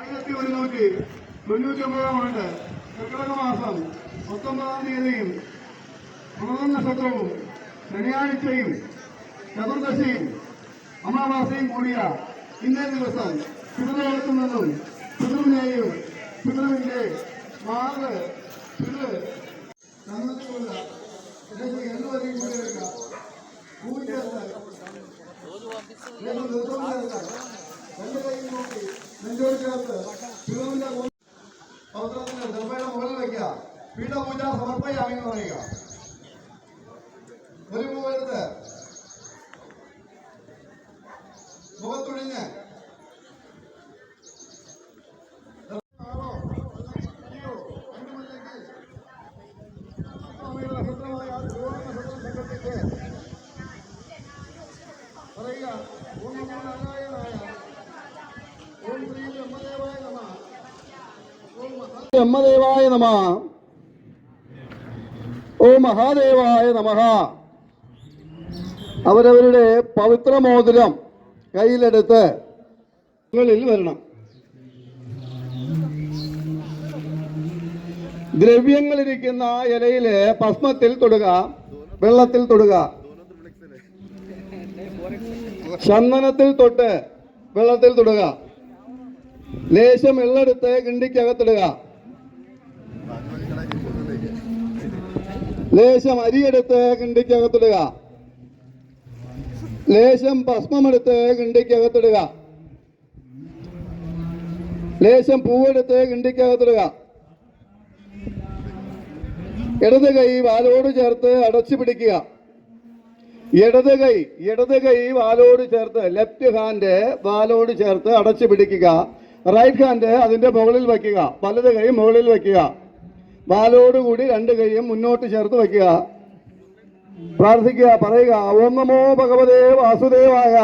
ആയിരത്തി ഒരുന്നൂറ്റി തൊണ്ണൂറ്റി ഒമ്പതാം ആണ്ട് കർക്കിടക മാസം പത്തൊമ്പതാം തീയതിയും പ്രഥമ നക്ഷത്രവും ശനിയാഴ്ചയും ചതുർദശിയും അമാവാസയും കൂടിയ ഇന്നേ ദിവസം പിതൃലോകത്തു നിന്നും പിതൃവിനെയും പിതൃവിന്റെ മാറ് പിതൃ തന്നിട്ടുള്ള ഇതിലേക്ക് എന്തുവരെയും കൊണ്ടുവരിക പൂജ രണ്ട് കൈ നോക്കി നെഞ്ചോട് ചേർത്ത് ശിവന്റെ പൗത്രത്തിന് ദർഭയുടെ മുകളിൽ വയ്ക്കുക. പീഠപൂജ സമർപ്പയാമെന്ന് പറയുക. ഒരു പോകരുത് മുഖത്തൊഴിഞ്ഞ് ബ്രഹ്മദേവായ നമ ഓ മഹാദേവായ നമ അവരവരുടെ പവിത്രമോതിരം കയ്യിലെടുത്ത് വരണം. ദ്രവ്യങ്ങളിരിക്കുന്ന ഇലയിൽ ഭസ്മത്തിൽ തൊടുക വെള്ളത്തിൽ തൊടുക. ചന്ദനത്തിൽ തൊട്ട് വെള്ളത്തിൽ തൊടുക. ലേശം എള്ളെടുത്ത് കിണ്ടിക്കകത്തിടുക ലേശം അരിയെടുത്ത് കിണ്ടിക്കകത്തിടുക. ലേശം ഭസ്മമെടുത്ത് കിണ്ടിക്കകത്തിടുക. ലേശം പൂവെടുത്ത് കിണ്ടിക്കകത്തിടുക. ഇടത് കൈ വാലോട് ചേർത്ത് അടച്ചു പിടിക്കുക. ഇടത് കൈ ഇടത് കൈ വാലോട് ചേർത്ത് ലെഫ്റ്റ് ഹാൻഡ് വാലോട് ചേർത്ത് അടച്ചു പിടിക്കുക. റൈറ്റ് ഹാൻഡ് അതിന്റെ മുകളിൽ വയ്ക്കുക. വലത് കൈ മുകളിൽ വയ്ക്കുക. വാലോടുകൂടി രണ്ട് കൈയും മുന്നോട്ട് ചേർത്ത് വയ്ക്കുക. പ്രാർത്ഥിക്കുക പറയുക ഓം നമോ ഭഗവതേ വാസുദേവായ